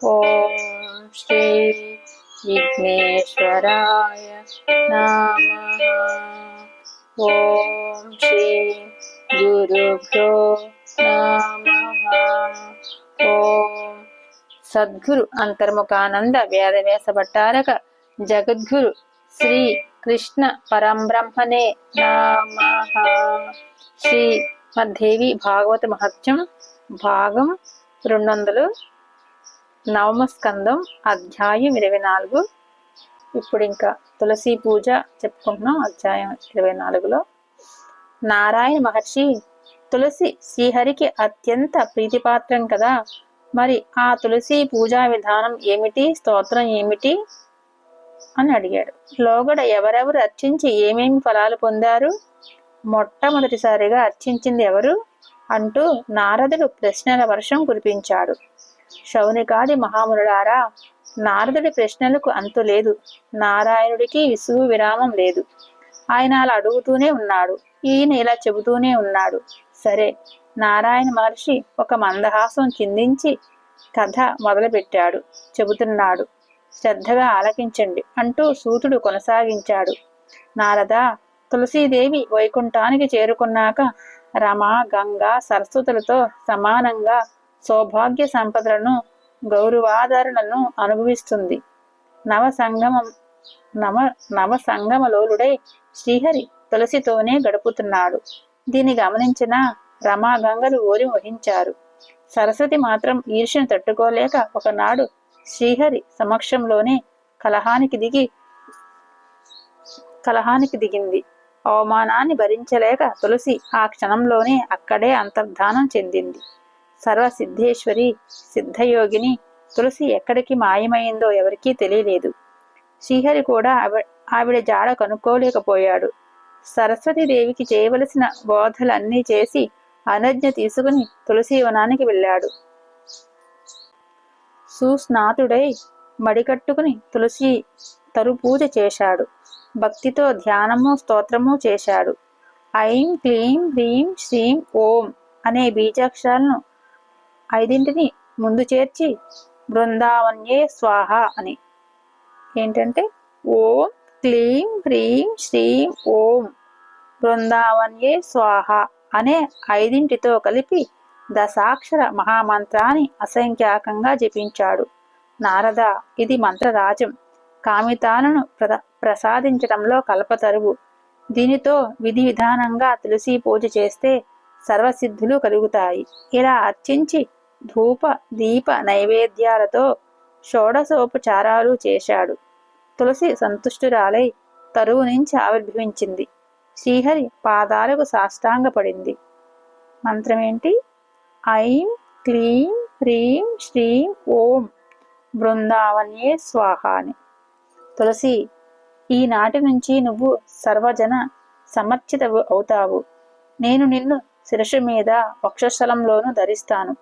ఓం శ్రీ విఘ్నేశ్వరాయ నమః ఓం శ్రీ గురుభ్యో నమః ఓం సద్గురు అంతర్ముఖానంద వేదవ్యాస భట్టారక జగద్గురు శ్రీ కృష్ణ పరంబ్రహ్మణే నమః శ్రీ మద్దేవి భాగవత మహత్యం భాగం రెండు వందలు నవమస్కందం అధ్యాయం ఇరవై నాలుగు. ఇప్పుడు ఇంకా తులసి పూజ చెప్పుకుంటున్నాం అధ్యాయం ఇరవై నాలుగులో. నారాయణ మహర్షి తులసి శ్రీహరికి అత్యంత ప్రీతిపాత్రం కదా. మరి ఆ తులసి పూజా విధానం ఏమిటి స్తోత్రం ఏమిటి అని అడిగాడు. లోగడ ఎవరెవరు అర్చించి ఏమేమి ఫలాలు పొందారు? మొట్టమొదటిసారిగా అర్చించింది ఎవరు? అంటూ నారదుడు ప్రశ్నల వర్షం కురిపించాడు. శౌనికాది మహామునుడారా నారదుడి ప్రశ్నలకు అంతు లేదు. నారాయణుడికి విసుగు విరామం లేదు. ఆయన అలా అడుగుతూనే ఉన్నాడు. ఈయన ఇలా చెబుతూనే ఉన్నాడు. సరే నారాయణ మహర్షి ఒక మందహాసం చిందించి కథ మొదలుపెట్టాడు. చెబుతున్నాడు శ్రద్ధగా ఆలకించండి అంటూ సూతుడు కొనసాగించాడు. నారద తులసీదేవి వైకుంఠానికి చేరుకున్నాక రమ గంగ సరస్వతులతో సమానంగా సౌభాగ్య సంపదలను గౌరవాదరణను అనుభవిస్తుంది. నవ సంగమం నవ నవ సంగమలోలుడై శ్రీహరి తులసితోనే గడుపుతున్నాడు. దీన్ని గమనించిన రమా గంగలు ఓరి వహించారు. సరస్వతి మాత్రం ఈర్ష్యను తట్టుకోలేక ఒకనాడు శ్రీహరి సమక్షంలోనే కలహానికి దిగి కలహానికి దిగింది. అవమానాన్ని భరించలేక తులసి ఆ క్షణంలోనే అక్కడే అంతర్ధానం చెందింది. సర్వసిద్ధేశ్వరి సిద్ధయోగిని తులసి ఎక్కడికి మాయమైందో ఎవరికీ తెలియలేదు. శ్రీహరి కూడా ఆవిడ జాడ కనుక్కోలేకపోయాడు. సరస్వతీదేవికి చేయవలసిన బోధలన్నీ చేసి అనజ్ఞ తీసుకుని తులసి వనానికి వెళ్ళాడు. సుస్నాతుడై మడికట్టుకుని తులసి తరు పూజ చేశాడు. భక్తితో ధ్యానము స్తోత్రము చేశాడు. ఐం క్లీం హ్రీం శ్రీం ఓం అనే బీజాక్షరాలను ఐదింటిని ముందు చేర్చి బృందావన్యే స్వాహ అని. ఏంటంటే ఓం క్లీం హ్రీం శ్రీం ఓం బృందావన్యే స్వాహ అనే ఐదింటితో కలిపి దశాక్షర మహామంత్రాన్ని అసంఖ్యాకంగా జపించాడు. నారద ఇది మంత్రరాజం. కామితాలను ప్రద ప్రసాదించడంలో కల్పతరువు. దీనితో విధి విధానంగా తులసి పూజ చేస్తే సర్వసిద్ధులు కలుగుతాయి. ఇలా అర్చించి ధూప దీప నైవేద్యాలతో షోడశోపచారాలు చేశాడు. తులసి సంతుష్టురాలై తరువు నుంచి ఆవిర్భవించింది. శ్రీహరి పాదాలకు సాష్టాంగపడింది. మంత్రమేంటి? ఐం క్లీం హ్రీం శ్రీం ఓం బృందావన్యే స్వాహాని. తులసి ఈనాటి నుంచి నువ్వు సర్వజన సమర్చిత అవుతావు. నేను నిన్ను శిరసు మీద వక్షస్థలంలోనూ ధరిస్తాను.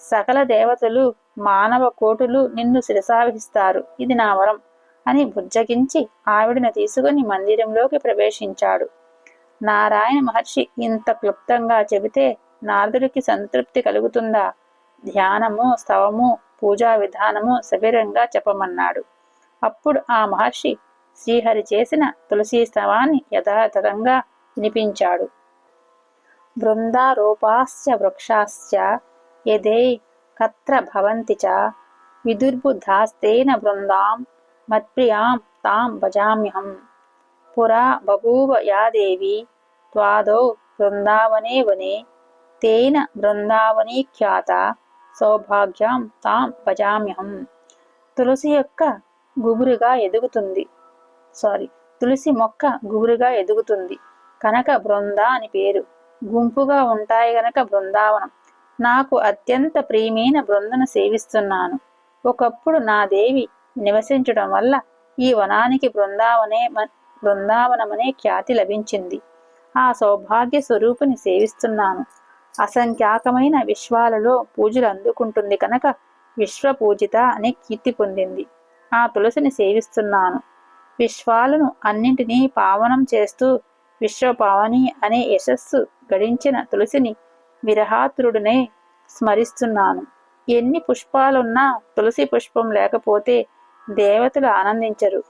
సకల దేవతలు మానవ కోటులు నిన్ను శిరసావహిస్తారు. ఇది నా వరం అని బుజ్జగించి ఆవిడను తీసుకుని మందిరంలోకి ప్రవేశించాడు. నారాయణ మహర్షి ఇంత క్లుప్తంగా చెబితే నారదుడికి సంతృప్తి కలుగుతుందా? ధ్యానము స్తవము పూజా విధానము సవిరంగా చెప్పమన్నాడు. అప్పుడు ఆ మహర్షి శ్రీహరి చేసిన తులసీ స్తవాన్ని యథాతథంగా వినిపించాడు. బృందారోపాస్య వృక్షాస్య యదే కత్ర భవంతి చ విదుర్బుధాస్తేన బృందాం మత్ప్రియాం తాం భజామ్యహం. పురా బభూవ యా దేవి త్వాదౌ బృందావనే వనే తేన బృందావనీఖ్యాత సౌభాగ్యాం తాం భజామ్యహం. తులసి యొక్క గుబురుగా ఎదుగుతుంది. సారీ తులసి మొక్క గుబురుగా ఎదుగుతుంది. కనుక బృంద అని పేరు. గుంపుగా ఉంటాయి గనక బృందావనం. నాకు అత్యంత ప్రియమైన బృందను సేవిస్తున్నాను. ఒకప్పుడు నా దేవి నివసించడం వల్ల ఈ వనానికి బృందావనే బృందావనమనే ఖ్యాతి లభించింది. ఆ సౌభాగ్య స్వరూపుని సేవిస్తున్నాను. అసంఖ్యాకమైన విశ్వాలలో పూజలు అందుకుంటుంది కనుక విశ్వపూజిత అనే కీర్తి పొందింది. ఆ తులసిని సేవిస్తున్నాను. విశ్వాలను అన్నింటినీ పావనం చేస్తూ విశ్వపావని అనే యశస్సు గడించిన తులసిని విరహాతురుడినే స్మరిస్తున్నాను. ఎన్ని పుష్పాలున్నా తులసి పుష్పం లేకపోతే దేవతలు ఆనందించరు.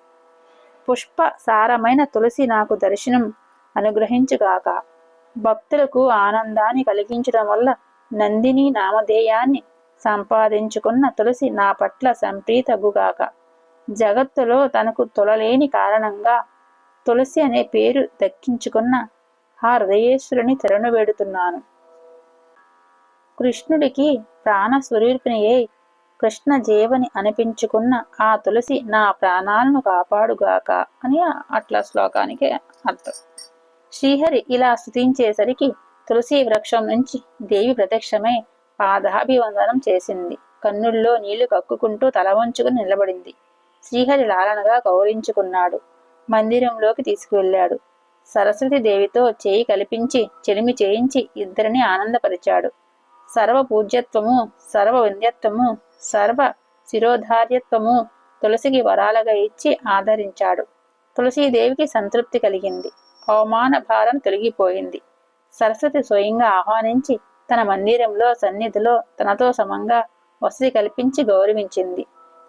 పుష్ప సారమైన తులసి నాకు దర్శనం అనుగ్రహించుగాక. భక్తులకు ఆనందాన్ని కలిగించడం వల్ల నందిని నామధేయాన్ని సంపాదించుకున్న తులసి నా పట్ల సంప్రీతగుగాక. జగత్తులో తనకు తొలలేని కారణంగా తులసి అనే పేరు దక్కించుకున్న ఆ హృదయేశ్వరుని తెరను వేడుతున్నాను. కృష్ణుడికి ప్రాణస్వరూపిణియే కృష్ణ జీవని అనిపించుకున్న ఆ తులసి నా ప్రాణాలను కాపాడుగాక అని అట్లా శ్లోకానికి అర్థం. శ్రీహరి ఇలా స్థుతించేసరికి తులసి వృక్షం నుంచి దేవి ప్రత్యక్షమై పాదాభివందనం చేసింది. కన్నుల్లో నీళ్ళు కక్కుకుంటూ తల వంచుకుని నిలబడింది. శ్రీహరి లాలనగా గౌరవించుకున్నాడు. మందిరంలోకి తీసుకువెళ్ళాడు. సరస్వతి దేవితో చేయి కల్పించి చెలిమి చేయించి ఇద్దరిని ఆనందపరిచాడు. సర్వ పూజ్యత్వము సర్వ వింధ్యత్వము సర్వ శిరోధార్యత్వము తులసికి వరాలుగా ఇచ్చి ఆదరించాడు. తులసీదేవికి సంతృప్తి కలిగింది. అవమాన భారం తొలగిపోయింది. సరస్వతి స్వయంగా ఆహ్వానించి తన మందిరంలో సన్నిధిలో తనతో సమంగా వసతి కల్పించి గౌరవించింది.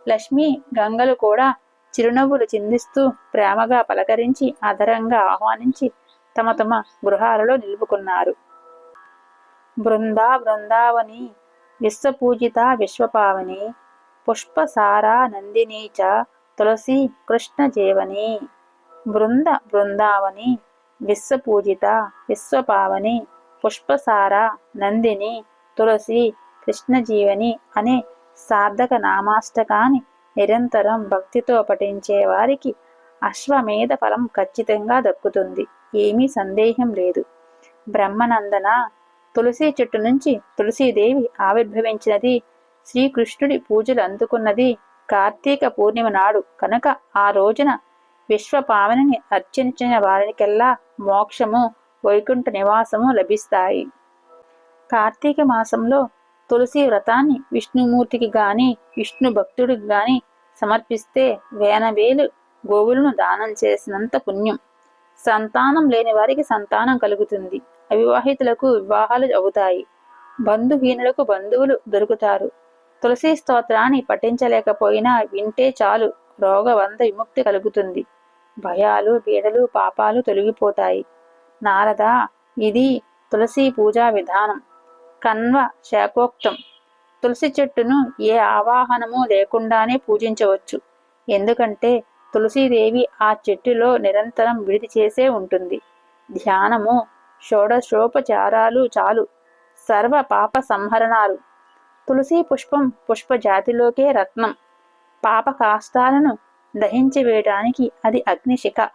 లక్ష్మి గంగలు కూడా చిరునవ్వులు చిందిస్తూ ప్రేమగా పలకరించి ఆదరంగా ఆహ్వానించి తమ తమ గృహాలలో నిలుపుకున్నారు. బృందా బృందావని విశ్వపూజిత విశ్వపావని పుష్పసారా నందిని చ తులసి కృష్ణ జీవని బృంద బృందావని విశ్వపూజిత విశ్వపావని పుష్పసార నందిని తులసి కృష్ణజీవని అనే సార్థక నామాష్టకాన్ని నిరంతరం భక్తితో పఠించే వారికి అశ్వమేధ ఫలం ఖచ్చితంగా దక్కుతుంది. ఏమీ సందేహం లేదు. బ్రహ్మనందన తులసి చెట్టు నుంచి తులసీదేవి ఆవిర్భవించినది. శ్రీకృష్ణుడి పూజలు అందుకున్నది కార్తీక పూర్ణిమ నాడు. కనుక ఆ రోజున విశ్వపావనిని అర్చించిన వారికెల్లా మోక్షము వైకుంఠ నివాసము లభిస్తాయి. కార్తీక మాసంలో తులసి వ్రతాన్ని విష్ణుమూర్తికి గాని విష్ణు భక్తుడికి గాని సమర్పిస్తే వేనవేలు గోవులను దానం చేసినంత పుణ్యం. సంతానం లేని వారికి సంతానం కలుగుతుంది. అవివాహితులకు వివాహాలు అవుతాయి. బంధుహీనులకు బంధువులు దొరుకుతారు. తులసి స్తోత్రాన్ని పఠించలేకపోయినా వింటే చాలు రోగవంద విముక్తి కలుగుతుంది. భయాలు బీడలు పాపాలు తొలగిపోతాయి. నారద ఇది తులసి పూజా విధానం. కన్వ శాఖోక్తం. తులసి చెట్టును ఏ ఆవాహనము లేకుండానే పూజించవచ్చు. ఎందుకంటే తులసీదేవి ఆ చెట్టులో నిరంతరం విడిది చేసే ఉంటుంది. ధ్యానము షోడశోపచారాలు చాలు. సర్వ పాప సంహరణాలు. తులసి పుష్పం పుష్ప జాతిలోకే రత్నం. పాప కాష్టాలను దహించి వేయటానికి అది అగ్నిశిఖ.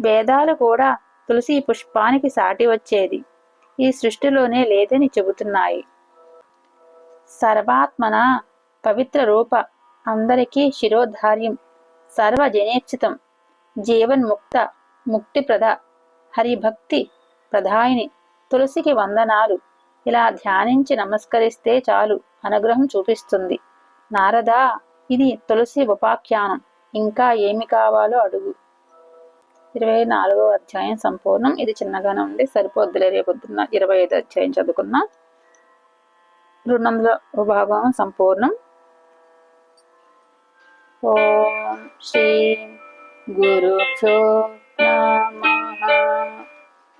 వేదాలు కూడా తులసి పుష్పానికి సాటి వచ్చేది. ఈ సృష్టిలోనే లేదని చెబుతున్నాయి. సర్వాత్మన పవిత్ర రూప. అందరికీ శిరోధార్యం. సర్వజనేక్షితం జీవన్ముక్త ముక్తిప్రద హరిభక్తి ప్రధాయిని. తులసికి వందనాలు. ఇలా ధ్యానించి నమస్కరిస్తే చాలు అనుగ్రహం చూపిస్తుంది. నారదా ఇది తులసి ఉపాఖ్యానం. ఇంకా ఏమి కావాలో అడుగు. ఇరవై నాలుగో అధ్యాయం సంపూర్ణం. ఇది చిన్నగానే ఉంది సరిపోద్దులే. రేపొద్దున్న ఇరవై ఐదు అధ్యాయం చదువుకున్నా రెండు వందల భాగం సంపూర్ణం. ఓం శ్రీ గురుభ్యో నమ.